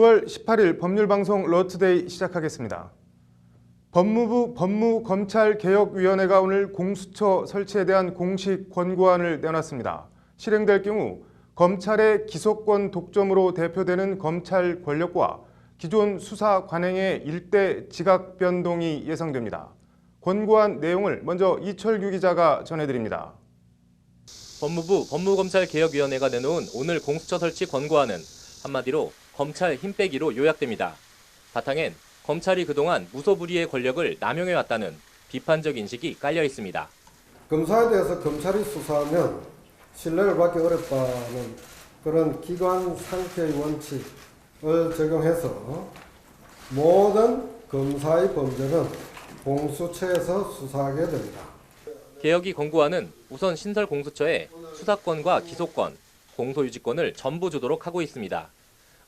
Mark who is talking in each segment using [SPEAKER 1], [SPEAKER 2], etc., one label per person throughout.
[SPEAKER 1] 9월 18일 법률방송 러투데이 시작하겠습니다. 법무부 법무검찰개혁위원회가 오늘 공수처 설치에 대한 공식 권고안을 내놨습니다. 실행될 경우 검찰의 기소권 독점으로 대표되는 검찰 권력과 기존 수사 관행의 일대 지각 변동이 예상됩니다. 권고안 내용을 먼저 이철규 기자가 전해드립니다.
[SPEAKER 2] 법무부 법무검찰개혁위원회가 내놓은 오늘 공수처 설치 권고안은 한마디로 검찰 힘 빼기로 요약됩니다. 바탕엔 검찰이 그동안 무소불위의 권력을 남용해왔다는 비판적 인식이 깔려 있습니다.
[SPEAKER 3] 검사에 대해서 검찰이 수사하면 신뢰를 받기 어렵다는 그런 기관 상태의 원칙을 적용해서 모든 검사의 범죄는 공수처에서 수사하게 됩니다.
[SPEAKER 2] 개혁이 권고안은 우선 신설 공수처에 수사권과 기소권, 공소유지권을 전부 주도록 하고 있습니다.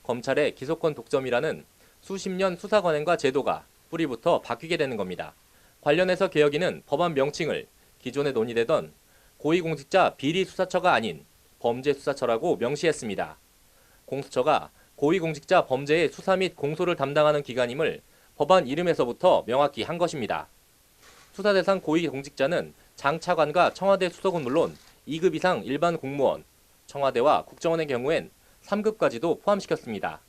[SPEAKER 2] 검찰의 기소권 독점이라는 수십 년 수사 관행과 제도가 뿌리부터 바뀌게 되는 겁니다. 관련해서 개혁위는 법안 명칭을 기존에 논의되던 고위공직자 비리수사처가 아닌 범죄수사처라고 명시했습니다. 공수처가 고위공직자 범죄의 수사 및 공소를 담당하는 기관임을 법안 이름에서부터 명확히 한 것입니다. 수사 대상 고위공직자는 장차관과 청와대 수석은 물론 2급 이상 일반 공무원, 청와대와 국정원의 경우엔 3급까지도 포함시켰습니다.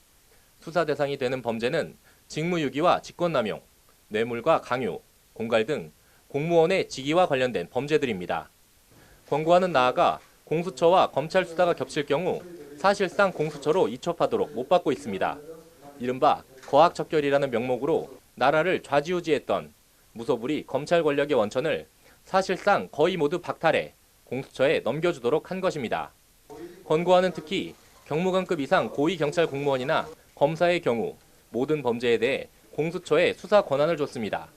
[SPEAKER 2] 수사 대상이 되는 범죄는 직무유기와 직권남용, 뇌물과 강요, 공갈 등 공무원의 직위와 관련된 범죄들입니다. 권고안은 나아가 공수처와 검찰 수사가 겹칠 경우 사실상 공수처로 이첩하도록 못 받고 있습니다. 이른바 거학척결이라는 명목으로 나라를 좌지우지했던 무소불위 검찰 권력의 원천을 사실상 거의 모두 박탈해 공수처에 넘겨주도록 한 것입니다. 권고안은 특히 경무관급 이상 고위 경찰 공무원이나 검사의 경우 모든 범죄에 대해 공수처에 수사 권한을 줬습니다.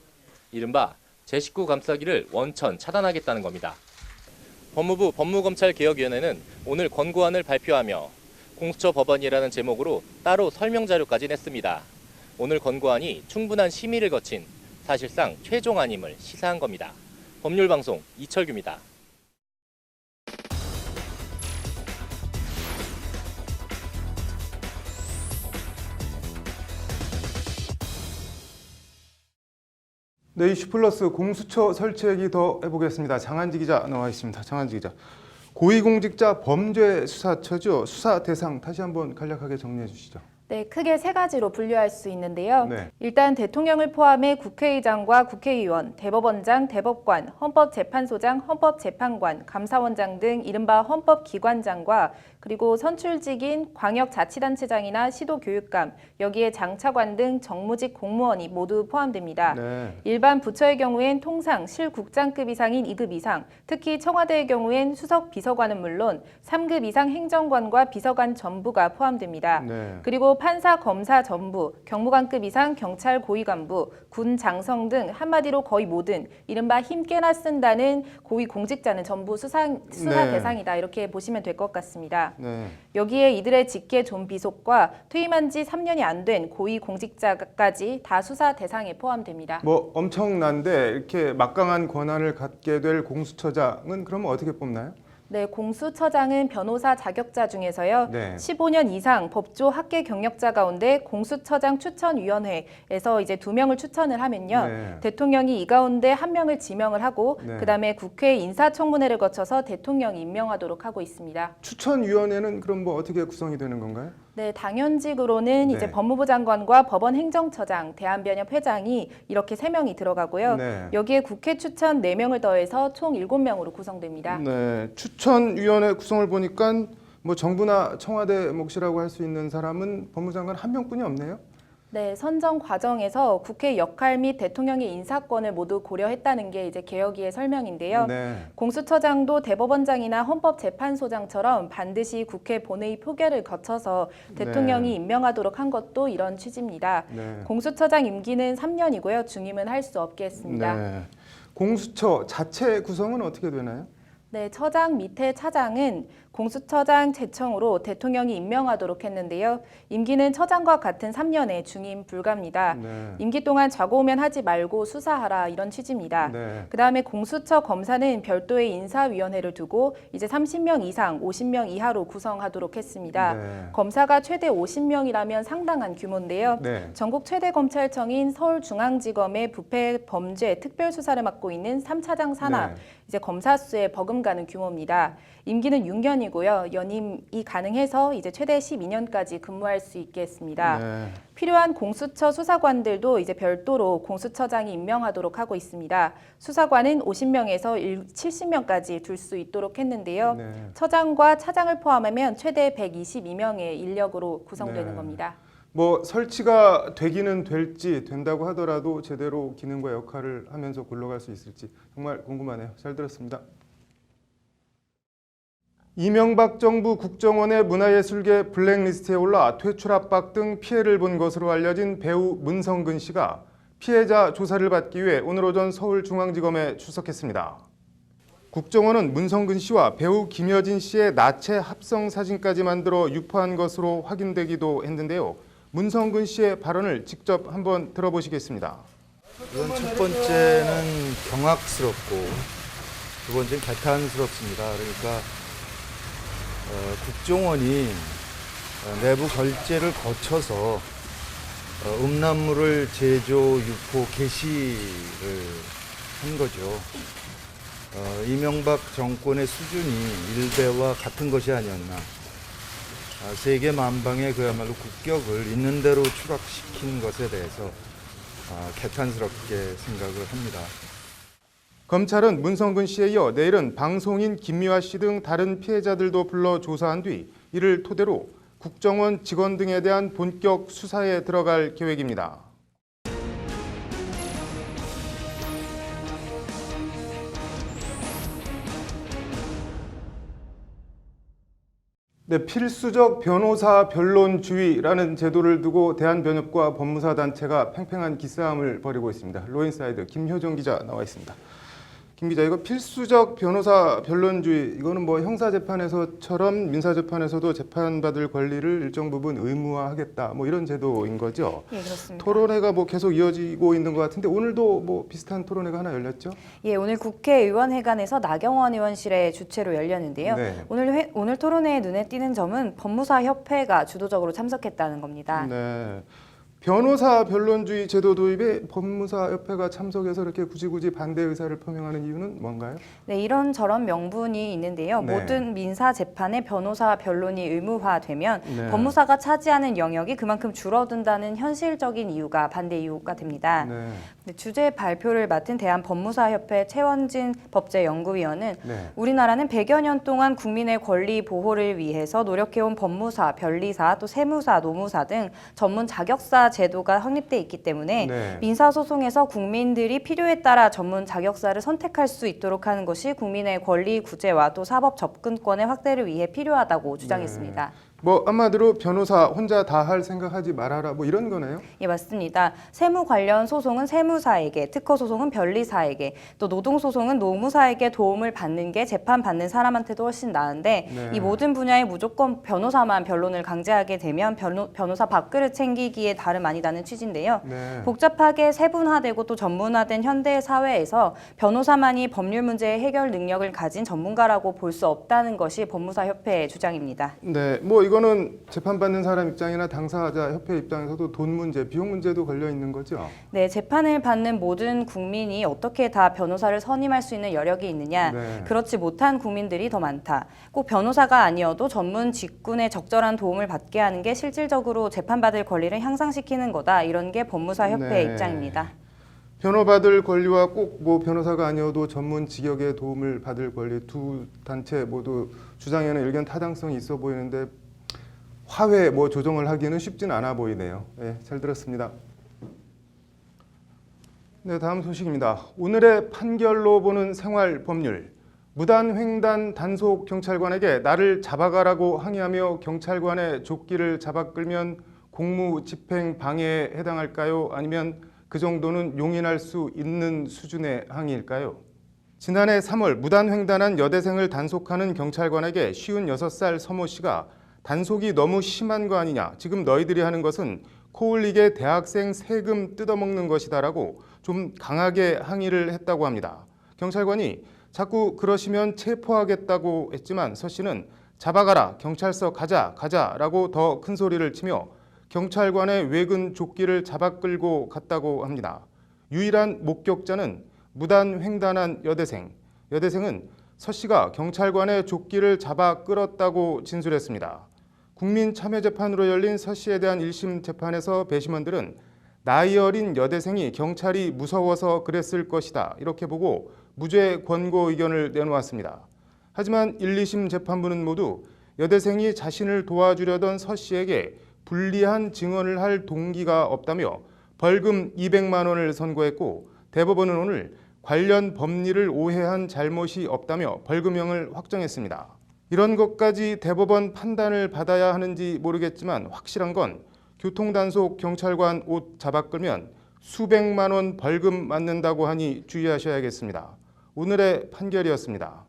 [SPEAKER 2] 이른바 제19 감싸기를 원천 차단하겠다는 겁니다. 법무부 법무검찰개혁위원회는 오늘 권고안을 발표하며 공수처 법안이라는 제목으로 따로 설명 자료까지 냈습니다. 오늘 권고안이 충분한 심의를 거친 사실상 최종안임을 시사한 겁니다. 법률방송 이철규입니다.
[SPEAKER 1] 네, 이슈 플러스 공수처 설치 얘기 더 해보겠습니다. 장한지 기자 나와 있습니다. 장한지 기자. 고위공직자 범죄 수사처죠. 수사 대상 다시 한번 간략하게 정리해 주시죠.
[SPEAKER 4] 네, 크게 세 가지로 분류할 수 있는데요.
[SPEAKER 1] 네.
[SPEAKER 4] 일단 대통령을 포함해 국회의장과 국회의원, 대법원장, 대법관, 헌법재판소장, 헌법재판관, 감사원장 등 이른바 헌법기관장과 그리고 선출직인 광역자치단체장이나 시도교육감, 여기에 장차관 등 정무직 공무원이 모두 포함됩니다.
[SPEAKER 1] 네.
[SPEAKER 4] 일반 부처의 경우엔 통상 실국장급 이상인 2급 이상, 특히 청와대의 경우엔 수석 비서관은 물론 3급 이상 행정관과 비서관 전부가 포함됩니다.
[SPEAKER 1] 네.
[SPEAKER 4] 그리고 판사, 검사 전부, 경무관급 이상 경찰 고위 간부, 군 장성 등 한마디로 거의 모든 이른바 힘께나 쓴다는 고위 공직자는 전부 수사, 수사
[SPEAKER 1] 네.
[SPEAKER 4] 대상이다 이렇게 보시면 될 것 같습니다.
[SPEAKER 1] 네.
[SPEAKER 4] 여기에 이들의 직계 좀 비속과 퇴임한 지 3년이 안 된 고위 공직자까지 다 수사 대상에 포함됩니다.
[SPEAKER 1] 뭐 엄청난데 이렇게 막강한 권한을 갖게 될 공수처장은 그러면 어떻게 뽑나요?
[SPEAKER 4] 네, 공수처장은 변호사 자격자 중에서요.
[SPEAKER 1] 네.
[SPEAKER 4] 15년 이상 법조 학계 경력자 가운데 공수처장 추천위원회에서 이제 두 명을 추천을 하면요.
[SPEAKER 1] 네.
[SPEAKER 4] 대통령이 이 가운데 한 명을 지명을 하고
[SPEAKER 1] 네.
[SPEAKER 4] 그다음에 국회 인사청문회를 거쳐서 대통령이 임명하도록 하고 있습니다.
[SPEAKER 1] 추천위원회는 그럼 뭐 어떻게 구성이 되는 건가요?
[SPEAKER 4] 네, 당연직으로는
[SPEAKER 1] 네.
[SPEAKER 4] 이제 법무부 장관과 법원 행정처장, 대한변협 회장이 이렇게 세 명이 들어가고요.
[SPEAKER 1] 네.
[SPEAKER 4] 여기에 국회 추천 네명을 더해서 총 일곱 명으로 구성됩니다.
[SPEAKER 1] 네. 추천위원회 구성을 보니까 뭐 정부나 청와대 몫이라고 할 수 있는 사람은 법무장관 한 명뿐이 없네요.
[SPEAKER 4] 네, 선정 과정에서 국회 역할 및 대통령의 인사권을 모두 고려했다는 게 이제 개혁위의 설명인데요.
[SPEAKER 1] 네.
[SPEAKER 4] 공수처장도 대법원장이나 헌법재판소장처럼 반드시 국회 본회의 표결을 거쳐서 대통령이
[SPEAKER 1] 네.
[SPEAKER 4] 임명하도록 한 것도 이런 취지입니다.
[SPEAKER 1] 네.
[SPEAKER 4] 공수처장 임기는 3년이고요. 중임은 할 수 없게 했습니다.
[SPEAKER 1] 네. 공수처 자체 구성은 어떻게 되나요?
[SPEAKER 4] 네, 처장 밑에 차장은 공수처장 제청으로 대통령이 임명하도록 했는데요. 임기는 처장과 같은 3년의 중임 불가입니다.
[SPEAKER 1] 네.
[SPEAKER 4] 임기 동안 좌고우면 하지 말고 수사하라 이런 취지입니다.
[SPEAKER 1] 네.
[SPEAKER 4] 그다음에 공수처 검사는 별도의 인사위원회를 두고 이제 30명 이상, 50명 이하로 구성하도록 했습니다.
[SPEAKER 1] 네.
[SPEAKER 4] 검사가 최대 50명이라면 상당한 규모인데요.
[SPEAKER 1] 네.
[SPEAKER 4] 전국 최대 검찰청인 서울중앙지검의 부패 범죄 특별 수사를 맡고 있는 3차장 산하
[SPEAKER 1] 네.
[SPEAKER 4] 이제 검사 수에 버금가는 규모입니다. 임기는 6년이고요. 연임이 가능해서 이제 최대 12년까지 근무할 수 있게 했습니다.
[SPEAKER 1] 네.
[SPEAKER 4] 필요한 공수처 수사관들도 이제 별도로 공수처장이 임명하도록 하고 있습니다. 수사관은 50명에서 70명까지 둘 수 있도록 했는데요.
[SPEAKER 1] 네.
[SPEAKER 4] 처장과 차장을 포함하면 최대 122명의 인력으로 구성되는
[SPEAKER 1] 네.
[SPEAKER 4] 겁니다.
[SPEAKER 1] 뭐 설치가 되기는 될지 된다고 하더라도 제대로 기능과 역할을 하면서 굴러갈 수 있을지 정말 궁금하네요. 잘 들었습니다. 이명박 정부 국정원의 문화예술계 블랙리스트에 올라 퇴출 압박 등 피해를 본 것으로 알려진 배우 문성근 씨가 피해자 조사를 받기 위해 오늘 오전 서울중앙지검에 출석했습니다. 국정원은 문성근 씨와 배우 김여진 씨의 나체 합성 사진까지 만들어 유포한 것으로 확인되기도 했는데요. 문성근 씨의 발언을 직접 한번 들어보시겠습니다.
[SPEAKER 5] 우선 첫 번째는 경악스럽고 두 번째는 개탄스럽습니다. 그러니까 어, 국정원이 어, 내부 결재를 거쳐서 어, 음란물을 제조, 유포, 게시를 한 거죠. 어, 이명박 정권의 수준이 일베와 같은 것이 아니었나. 아, 세계 만방의 그야말로 국격을 있는 대로 추락시킨 것에 대해서 아, 개탄스럽게 생각을 합니다.
[SPEAKER 1] 검찰은 문성근 씨에 이어 내일은 방송인 김미화 씨 등 다른 피해자들도 불러 조사한 뒤 이를 토대로 국정원 직원 등에 대한 본격 수사에 들어갈 계획입니다. 네, 필수적 변호사 변론주의라는 제도를 두고 대한변협과 법무사 단체가 팽팽한 기싸움을 벌이고 있습니다. 로인사이드 김효정 기자 나와 있습니다. 김 기자, 이거 필수적 변호사 변론주의 이거는 뭐 형사 재판에서처럼 민사 재판에서도 재판받을 권리를 일정 부분 의무화하겠다 뭐 이런 제도인 거죠.
[SPEAKER 6] 예, 그렇습니다.
[SPEAKER 1] 토론회가 뭐 계속 이어지고 있는 것 같은데 오늘도 뭐 비슷한 토론회가 하나 열렸죠?
[SPEAKER 6] 예, 오늘 국회의원회관에서 나경원 의원실의 주최로 열렸는데요.
[SPEAKER 1] 네.
[SPEAKER 6] 오늘 회, 오늘 토론회에 눈에 띄는 점은 법무사 협회가 주도적으로 참석했다는 겁니다.
[SPEAKER 1] 네. 변호사 변론주의 제도 도입에 법무사 협회가 참석해서 이렇게 굳이 굳이 반대 의사를 표명하는 이유는 뭔가요?
[SPEAKER 6] 네, 이런 저런 명분이 있는데요.
[SPEAKER 1] 네.
[SPEAKER 6] 모든 민사 재판에 변호사 변론이 의무화되면
[SPEAKER 1] 네.
[SPEAKER 6] 법무사가 차지하는 영역이 그만큼 줄어든다는 현실적인 이유가 반대 이유가 됩니다.
[SPEAKER 1] 네.
[SPEAKER 6] 네, 주제 발표를 맡은 대한 법무사 협회 최원진 법제연구위원은
[SPEAKER 1] 네.
[SPEAKER 6] 우리나라는 100여 년 동안 국민의 권리 보호를 위해서 노력해온 법무사, 변리사, 또 세무사, 노무사 등 전문 자격사 제도가 확립돼 있기 때문에
[SPEAKER 1] 네.
[SPEAKER 6] 민사 소송에서 국민들이 필요에 따라 전문 자격사를 선택할 수 있도록 하는 것이 국민의 권리 구제와 또 사법 접근권의 확대를 위해 필요하다고 주장했습니다.
[SPEAKER 1] 뭐 한마디로 변호사 혼자 다 할 생각하지 말아라 뭐 이런 거네요.
[SPEAKER 6] 예, 맞습니다. 세무 관련 소송은 세무사에게, 특허 소송은 변리사에게, 또 노동 소송은 노무사에게 도움을 받는 게 재판 받는 사람한테도 훨씬 나은데
[SPEAKER 1] 네.
[SPEAKER 6] 이 모든 분야에 무조건 변호사만 변론을 강제하게 되면 변호, 변호사 밥그릇 챙기기에 다름 아니다는 취지인데요.
[SPEAKER 1] 네.
[SPEAKER 6] 복잡하게 세분화되고 또 전문화된 현대 사회에서 변호사만이 법률 문제의 해결 능력을 가진 전문가라고 볼 수 없다는 것이 법무사협회의 주장입니다.
[SPEAKER 1] 네, 뭐 이거 는 재판받는 사람 입장이나 당사자 협회 입장에서도 돈 문제, 비용 문제도 걸려 있는 거죠.
[SPEAKER 6] 네, 재판을 받는 모든 국민이 어떻게 다 변호사를 선임할 수 있는 여력이 있느냐?
[SPEAKER 1] 네.
[SPEAKER 6] 그렇지 못한 국민들이 더 많다. 꼭 변호사가 아니어도 전문 직군의 적절한 도움을 받게 하는 게 실질적으로 재판받을 권리를 향상시키는 거다. 이런 게 법무사 협회의
[SPEAKER 1] 네.
[SPEAKER 6] 입장입니다.
[SPEAKER 1] 변호받을 권리와 꼭 뭐 변호사가 아니어도 전문 직역의 도움을 받을 권리 두 단체 모두 주장에는 일견 타당성이 있어 보이는데 화회 뭐 조정을 하기는 쉽진 않아 보이네요. 네, 잘 들었습니다. 네, 다음 소식입니다. 오늘의 판결로 보는 생활 법률. 무단 횡단 단속 경찰관에게 나를 잡아가라고 항의하며 경찰관의 조끼를 잡아 끌면 공무 집행 방해에 해당할까요? 아니면 그 정도는 용인할 수 있는 수준의 항의일까요? 지난해 3월 무단 횡단한 여대생을 단속하는 경찰관에게 56살 서모 씨가 단속이 너무 심한 거 아니냐. 지금 너희들이 하는 것은 코올리게 대학생 세금 뜯어먹는 것이다라고 좀 강하게 항의를 했다고 합니다. 경찰관이 자꾸 그러시면 체포하겠다고 했지만 서 씨는 잡아가라 경찰서 가자 가자라고 더 큰 소리를 치며 경찰관의 외근 조끼를 잡아 끌고 갔다고 합니다. 유일한 목격자는 무단 횡단한 여대생. 여대생은 서 씨가 경찰관의 조끼를 잡아 끌었다고 진술했습니다. 국민참여재판으로 열린 서 씨에 대한 1심 재판에서 배심원들은 나이 어린 여대생이 경찰이 무서워서 그랬을 것이다. 이렇게 보고 무죄 권고 의견을 내놓았습니다. 하지만 1, 2심 재판부는 모두 여대생이 자신을 도와주려던 서 씨에게 불리한 증언을 할 동기가 없다며 벌금 200만 원을 선고했고 대법원은 오늘 관련 법리를 오해한 잘못이 없다며 벌금형을 확정했습니다. 이런 것까지 대법원 판단을 받아야 하는지 모르겠지만 확실한 건 교통단속 경찰관 옷 잡아 끌면 수백만 원 벌금 맞는다고 하니 주의하셔야겠습니다. 오늘의 판결이었습니다.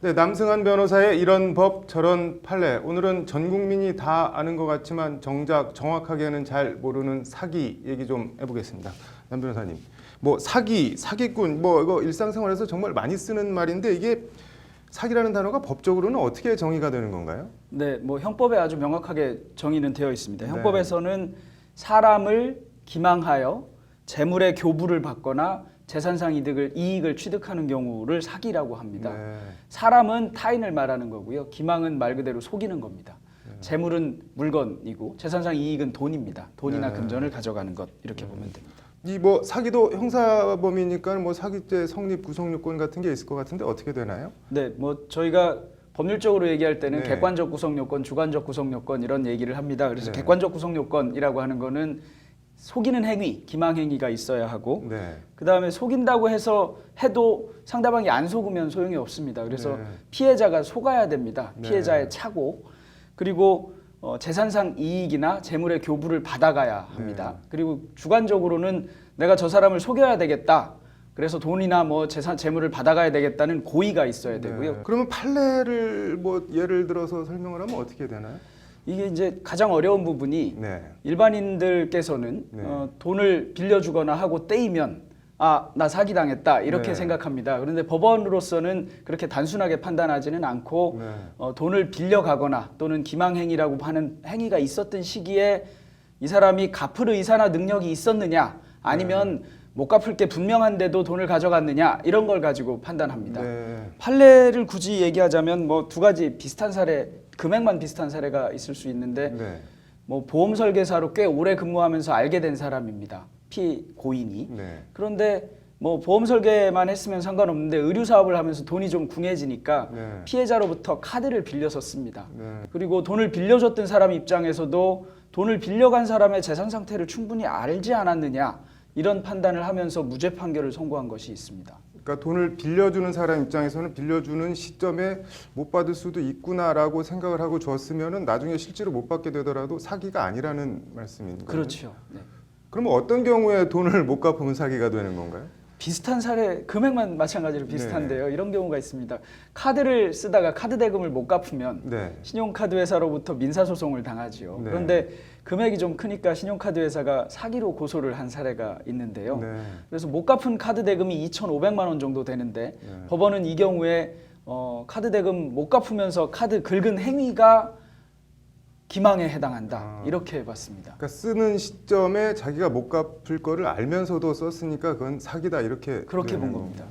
[SPEAKER 1] 네, 남승환 변호사의 이런 법 저런 판례. 오늘은 전 국민이 다 아는 것 같지만 정작 정확하게는 잘 모르는 사기 얘기 좀 해보겠습니다. 남 변호사님, 뭐 사기, 사기꾼, 뭐 이거 일상생활에서 정말 많이 쓰는 말인데 이게 사기라는 단어가 법적으로는 어떻게 정의가 되는 건가요?
[SPEAKER 7] 네, 뭐 형법에 아주 명확하게 정의는 되어 있습니다.
[SPEAKER 1] 네.
[SPEAKER 7] 형법에서는 사람을 기망하여 재물의 교부를 받거나 재산상 이득을 이익을 취득하는 경우를 사기라고 합니다.
[SPEAKER 1] 네.
[SPEAKER 7] 사람은 타인을 말하는 거고요. 기망은 말 그대로 속이는 겁니다.
[SPEAKER 1] 네.
[SPEAKER 7] 재물은 물건이고 재산상 이익은 돈입니다. 돈이나
[SPEAKER 1] 네.
[SPEAKER 7] 금전을 가져가는 것 이렇게 보면 됩니다.
[SPEAKER 1] 이 뭐 사기도 형사범이니까 뭐 사기죄 성립 구성 요건 같은 게 있을 것 같은데 어떻게 되나요?
[SPEAKER 7] 네, 뭐 저희가 법률적으로 얘기할 때는
[SPEAKER 1] 네.
[SPEAKER 7] 객관적 구성 요건, 주관적 구성 요건 이런 얘기를 합니다. 그래서
[SPEAKER 1] 네.
[SPEAKER 7] 객관적 구성 요건이라고 하는 거는 속이는 행위, 기망 행위가 있어야 하고
[SPEAKER 1] 네.
[SPEAKER 7] 그다음에 속인다고 해서 해도 상대방이 안 속으면 소용이 없습니다. 그래서
[SPEAKER 1] 네.
[SPEAKER 7] 피해자가 속아야 됩니다.
[SPEAKER 1] 네.
[SPEAKER 7] 피해자의 차고 그리고 어, 재산상 이익이나 재물의 교부를 받아가야 합니다.
[SPEAKER 1] 네.
[SPEAKER 7] 그리고 주관적으로는 내가 저 사람을 속여야 되겠다. 그래서 돈이나 뭐 재산 재물을 받아가야 되겠다는 고의가 있어야 되고요.
[SPEAKER 1] 네. 그러면 판례를 뭐 예를 들어서 설명을 하면 어떻게 되나요?
[SPEAKER 7] 이게 이제 가장 어려운 부분이
[SPEAKER 1] 네.
[SPEAKER 7] 일반인들께서는
[SPEAKER 1] 네.
[SPEAKER 7] 어, 돈을 빌려주거나 하고 떼이면 아 나 사기 당했다 이렇게
[SPEAKER 1] 네.
[SPEAKER 7] 생각합니다. 그런데 법원으로서는 그렇게 단순하게 판단하지는 않고
[SPEAKER 1] 네.
[SPEAKER 7] 어, 돈을 빌려가거나 또는 기망행위라고 하는 행위가 있었던 시기에 이 사람이 갚을 의사나 능력이 있었느냐 아니면
[SPEAKER 1] 네.
[SPEAKER 7] 못 갚을 게 분명한데도 돈을 가져갔느냐 이런 걸 가지고 판단합니다.
[SPEAKER 1] 네.
[SPEAKER 7] 판례를 굳이 얘기하자면 뭐 두 가지 비슷한 사례 금액만 비슷한 사례가 있을 수 있는데
[SPEAKER 1] 네.
[SPEAKER 7] 뭐 보험 설계사로 꽤 오래 근무하면서 알게 된 사람입니다. 피 고인이.
[SPEAKER 1] 네.
[SPEAKER 7] 그런데 뭐 보험 설계만 했으면 상관없는데 의류 사업을 하면서 돈이 좀 궁해지니까
[SPEAKER 1] 네.
[SPEAKER 7] 피해자로부터 카드를 빌려서 씁니다.
[SPEAKER 1] 네.
[SPEAKER 7] 그리고 돈을 빌려줬던 사람 입장에서도 돈을 빌려간 사람의 재산 상태를 충분히 알지 않았느냐 이런 판단을 하면서 무죄 판결을 선고한 것이 있습니다.
[SPEAKER 1] 그러니까 돈을 빌려주는 사람 입장에서는 빌려주는 시점에 못 받을 수도 있구나라고 생각을 하고 줬으면은 나중에 실제로 못 받게 되더라도 사기가 아니라는 말씀인가요?
[SPEAKER 7] 그렇죠. 네.
[SPEAKER 1] 그러면 어떤 경우에 돈을 못 갚으면 사기가 되는 건가요?
[SPEAKER 7] 비슷한 사례 금액만 마찬가지로 비슷한데요. 이런 경우가 있습니다. 카드를 쓰다가 카드 대금을 못 갚으면
[SPEAKER 1] 네.
[SPEAKER 7] 신용카드 회사로부터 민사 소송을 당하지요.
[SPEAKER 1] 네.
[SPEAKER 7] 그런데 금액이 좀 크니까 신용카드 회사가 사기로 고소를 한 사례가 있는데요.
[SPEAKER 1] 네.
[SPEAKER 7] 그래서 못 갚은 카드 대금이 2,500만 원 정도 되는데
[SPEAKER 1] 네.
[SPEAKER 7] 법원은 이 경우에 어, 카드 대금 못 갚으면서 카드 긁은 행위가 기망에 해당한다
[SPEAKER 1] 아.
[SPEAKER 7] 이렇게 봤습니다.
[SPEAKER 1] 그러니까 쓰는 시점에 자기가 못 갚을 거를 알면서도 썼으니까 그건 사기다 이렇게
[SPEAKER 7] 그렇게
[SPEAKER 1] 되는
[SPEAKER 7] 본. 겁니다.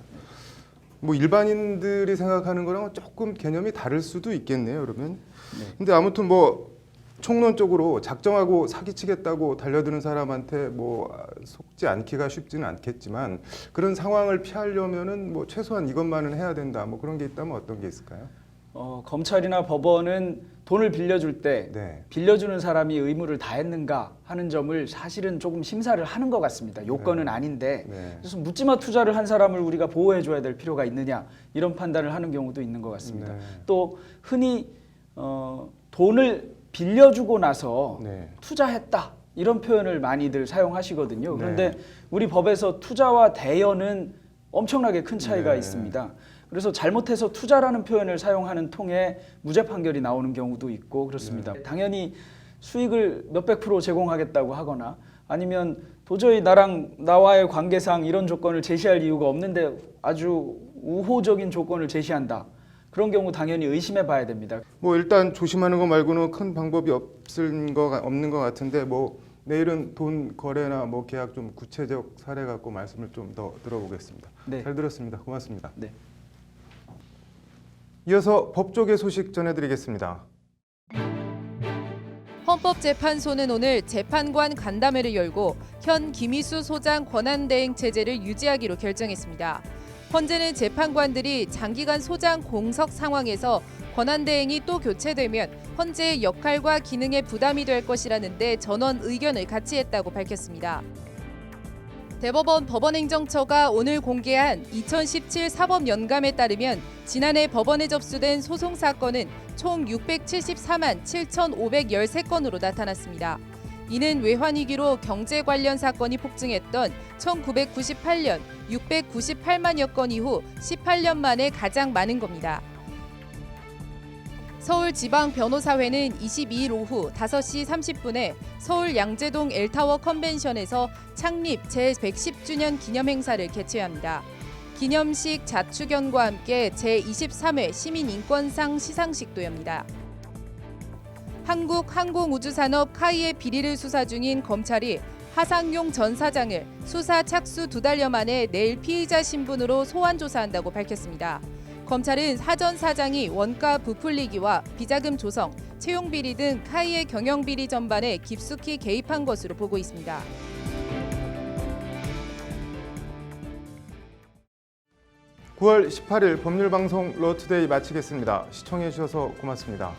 [SPEAKER 1] 뭐 일반인들이 생각하는 거랑 은 조금 개념이 다를 수도 있겠네요. 그러면.
[SPEAKER 7] 네.
[SPEAKER 1] 근데 아무튼 뭐 총론적으로 작정하고 사기치겠다고 달려드는 사람한테 뭐 아, 속지 않기가 쉽지는 않겠지만 그런 상황을 피하려면은 뭐 최소한 이것만은 해야 된다. 뭐 그런 게 있다면 어떤 게 있을까요?
[SPEAKER 7] 어, 검찰이나 법원은 돈을 빌려줄 때
[SPEAKER 1] 네.
[SPEAKER 7] 빌려주는 사람이 의무를 다했는가 하는 점을 사실은 조금 심사를 하는 것 같습니다. 요건은 아닌데
[SPEAKER 1] 네.
[SPEAKER 7] 그래서 묻지마 투자를 한 사람을 우리가 보호해줘야 될 필요가 있느냐 이런 판단을 하는 경우도 있는 것 같습니다.
[SPEAKER 1] 네.
[SPEAKER 7] 또 흔히 어, 돈을 빌려주고 나서
[SPEAKER 1] 네.
[SPEAKER 7] 투자했다 이런 표현을 많이들 사용하시거든요. 그런데
[SPEAKER 1] 네.
[SPEAKER 7] 우리 법에서 투자와 대여는 엄청나게 큰 차이가
[SPEAKER 1] 네.
[SPEAKER 7] 있습니다. 그래서 잘못해서 투자라는 표현을 사용하는 통에 무죄 판결이 나오는 경우도 있고 그렇습니다.
[SPEAKER 1] 네.
[SPEAKER 7] 당연히 수익을 몇백 프로 제공하겠다고 하거나 아니면 도저히 나랑 나와의 관계상 이런 조건을 제시할 이유가 없는데 아주 우호적인 조건을 제시한다. 그런 경우 당연히 의심해 봐야 됩니다.
[SPEAKER 1] 뭐 일단 조심하는 거 말고는 큰 방법이 없을 거 없는 것 같은데 뭐 내일은 돈 거래나 뭐 계약 좀 구체적 사례 갖고 말씀을 좀 더 들어보겠습니다.
[SPEAKER 7] 네.
[SPEAKER 1] 잘 들었습니다. 고맙습니다.
[SPEAKER 7] 네.
[SPEAKER 1] 이어서 법조계 소식 전해드리겠습니다.
[SPEAKER 4] 헌법재판소는 오늘 재판관 간담회를 열고 현 김희수 소장 권한대행 체제를 유지하기로 결정했습니다. 헌재는 재판관들이 장기간 소장 공석 상황에서 권한대행이 또 교체되면 헌재의 역할과 기능에 부담이 될 것이라는데 전원 의견을 같이 했다고 밝혔습니다. 대법원 법원행정처가 오늘 공개한 2017 사법연감에 따르면 지난해 법원에 접수된 소송 사건은 총 674만 7,513건으로 나타났습니다. 이는 외환위기로 경제 관련 사건이 폭증했던 1998년 698만여 건 이후 18년 만에 가장 많은 겁니다. 서울지방변호사회는 22일 오후 5시 30분에 서울 양재동 엘타워 컨벤션에서 창립 제110주년 기념 행사를 개최합니다. 기념식 자축연과 함께 제23회 시민인권상 시상식도 엽니다. 한국항공우주산업 카이의 비리를 수사 중인 검찰이 하상용 전 사장을 수사 착수 두 달여 만에 내일 피의자 신분으로 소환 조사한다고 밝혔습니다. 검찰은 하전 사장이 원가 부풀리기와 비자금 조성, 채용 비리 등 카이의 경영 비리 전반에 깊숙이 개입한 것으로 보고 있습니다.
[SPEAKER 1] (9월 18일) 법률방송 러투데이 마치겠습니다. 시청해 주셔서 고맙습니다.